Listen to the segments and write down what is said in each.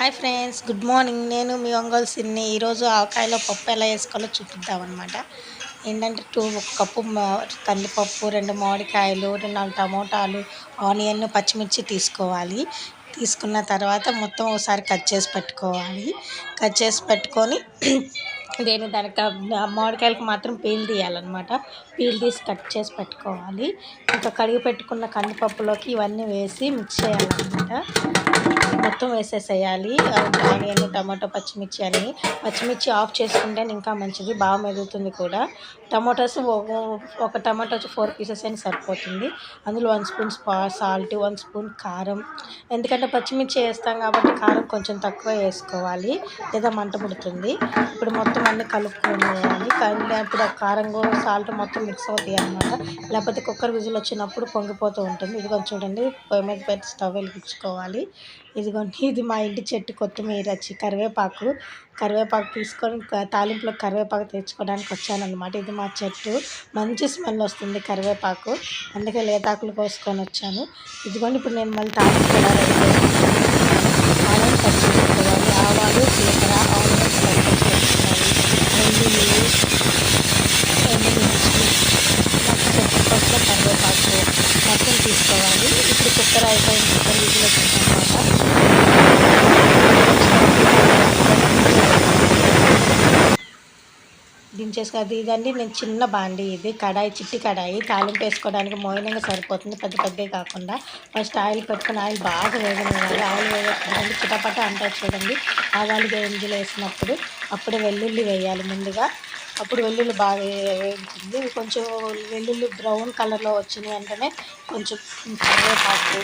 Hi friends good morning. నేను మీ ఒంగోలు సిన్ని. ఈరోజు ఆవకాయలో పప్పు ఎలా వేసుకోవాలో చూపిద్దాం అనమాట ఏంటంటే టూ ఒక కప్పు కందిపప్పు రెండు మామిడికాయలు రెండు నాలుగు టమోటాలు ఆనియన్ పచ్చిమిర్చి తీసుకోవాలి. తీసుకున్న తర్వాత మొత్తం ఒకసారి కట్ చేసి పెట్టుకోవాలి. కట్ చేసి పెట్టుకొని దేని దానికి మామిడికాయలకు మాత్రం పీల్ తీయాలన్నమాట. పీల్ తీసి కట్ చేసి పెట్టుకోవాలి. ఇంకా కడిగి పెట్టుకున్న కందిపప్పులోకి ఇవన్నీ వేసి మిక్స్ చేయాలన్నమాట. మొత్తం వేసేసేయాలి. ఆనియన్ టమాటో పచ్చిమిర్చి అని. పచ్చిమిర్చి ఆఫ్ చేసుకుంటే ఇంకా మంచిది. బాగా మెదుగుతుంది కూడా. టమాటోస్ ఒక టమాటో వచ్చి ఫోర్ పీసెస్ అని సరిపోతుంది. అందులో one spoon salt one spoon కారం. ఎందుకంటే పచ్చిమిర్చి వేస్తాం కాబట్టి కారం కొంచెం తక్కువ వేసుకోవాలి. లేదా మంట పుడుతుంది ఇప్పుడు మొత్తం అన్ని కలుపుకోవాలి ఇప్పుడు కారం కూడా సాల్ట్ మొత్తం మిక్స్ అవుతాయి అనమాట లేకపోతే కుక్కర్ విజిల్ వచ్చినప్పుడు పొంగిపోతూ ఉంటుంది. ఇదిగో చూడండి పొయ్యి మీద పెట్టి స్టవ్ వెలిగించుకోవాలి. ఇదిగోండి ఇది మా ఇంటి చెట్టు కొత్తిమీర వచ్చి కరివేపాకు. కరివేపాకు తీసుకొని తాలింపులో కరివేపాకు తెచ్చుకోవడానికి వచ్చానమాట ఇది మా చెట్టు. మంచి స్మెల్ వస్తుంది కరివేపాకు. అందుకే లేతాకులు కోసుకొని వచ్చాను. ఇదిగోండి ఇప్పుడు నేను మళ్ళీ తాలింపు కూడా రెడీ ఆనియన్స్ కట్ చేసుకోవాలి ఆవాలు జీలకర్ర ఆనియన్స్ కట్ చేసుకోవాలి వెల్లుల్లి ఎండుమిర్చి చెట్టు కోసం కరివేపాకు మొత్తం తీసుకోవాలి ఇప్పుడు కుక్కర్ అయిపోయింది కుక్కర్ విజిల్ వచ్చిందనమాట ఇదండి నేను చిన్న బాండి ఇది కడాయి చిట్టి కడాయి. తాలింపు వేసుకోవడానికి మోయినంగా సరిపోతుంది. పెద్ద పెద్దవి కాకుండా ఫస్ట్ ఆయిల్ పెట్టుకుని ఆయిల్ బాగా వేగనివ్వాలి. ఆయిల్ వేగేసుకోండి చిటపట అంటారు చూడండి. ఆవాలు గింజలు వేసినప్పుడు అప్పుడు వెల్లుల్లి వేయాలి ముందుగా. అప్పుడు వెల్లుల్లి బాగా వేగుతుంది. కొంచెం వెల్లుల్లి బ్రౌన్ కలర్లో వచ్చిన వెంటనే కొంచెం కరివేపాకు.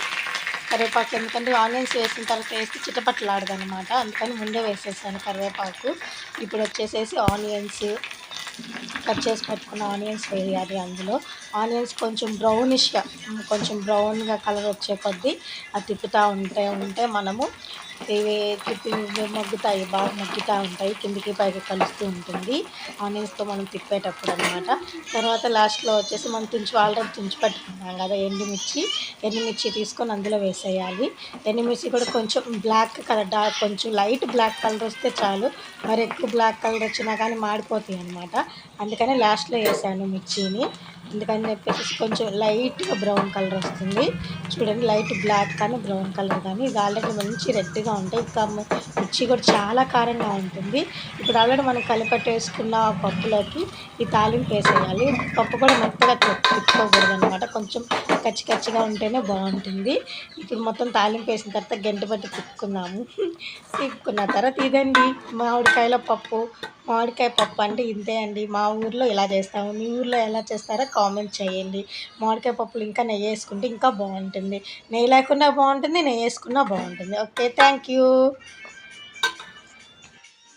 కరివేపాకు ఎందుకంటే ఆనియన్స్ వేసిన తర్వాత వేసి చిటపట్లాడదనమాట అందుకని ముందే వేసేసాను కరివేపాకు. ఇప్పుడు వచ్చేసేసి ఆనియన్స్ కట్ చేసి పెట్టుకున్న ఆనియన్స్ వేయాలి అందులో. ఆనియన్స్ కొంచెం బ్రౌనిష్గా కొంచెం బ్రౌన్గా కలర్ వచ్చే కొద్దీ అది తిప్పుతూ ఉంటే ఉంటే మనము ఇవి తిప్పి మగ్గుతాయి బాగా మగ్గుతూ ఉంటాయి కిందికి పైకి కలుస్తూ ఉంటుంది. ఆనియన్స్తో మనం తిప్పేటప్పుడు అనమాట తర్వాత లాస్ట్లో వచ్చేసి మనం తుంచి ఆల్రెడీ తుంచి పెట్టుకున్నాం కదా ఎండుమిర్చి ఎండుమిర్చి తీసుకొని అందులో వేసేయాలి. ఎండుమిర్చి కూడా కొంచెం బ్లాక్ కలర్ డార్క్ కొంచెం లైట్ బ్లాక్ కలర్ వస్తే చాలు. మరి ఎక్కువ బ్లాక్ కలర్ వచ్చినా కానీ మాడిపోతాయి అనమాట అందుకని లాస్ట్లో వేసాను మిర్చిని. అందుకని చెప్పేసి కొంచెం లైట్గా బ్రౌన్ కలర్ వస్తుంది. చూడండి లైట్ బ్లాక్ కానీ బ్రౌన్ కలర్ కానీ. ఇది ఆల్రెడీ మంచి రెడ్గా ఉంటాయి. ఇంకా మిర్చి కూడా చాలా కారంగా ఉంటుంది. ఇప్పుడు ఆల్రెడీ మనం కలిపెట్టి వేసుకున్న పప్పులోకి ఈ తాలింపు వేసేయాలి. పప్పు కూడా మెత్తగా తిప్పుకోకూడదు కొంచెం కచ్చి కచ్చిగా ఉంటేనే బాగుంటుంది. ఇప్పుడు మొత్తం తాలింపు వేసిన తర్వాత గంట బట్టి తిప్పుకున్నాము తిప్పుకున్న తర్వాత ఇదండి మామిడికాయల పప్పు. మామిడికాయ పప్పు అంటే ఇంతే అండి. మా ఊర్లో ఇలా చేస్తాము. మీ ఊర్లో ఎలా చేస్తారో కామెంట్ చేయండి. మామిడికాయ పప్పులు ఇంకా నెయ్యి వేసుకుంటే ఇంకా బాగుంటుంది. నెయ్యి లేకుండా బాగుంటుంది నెయ్యి వేసుకున్నా బాగుంటుంది. Okay thank you.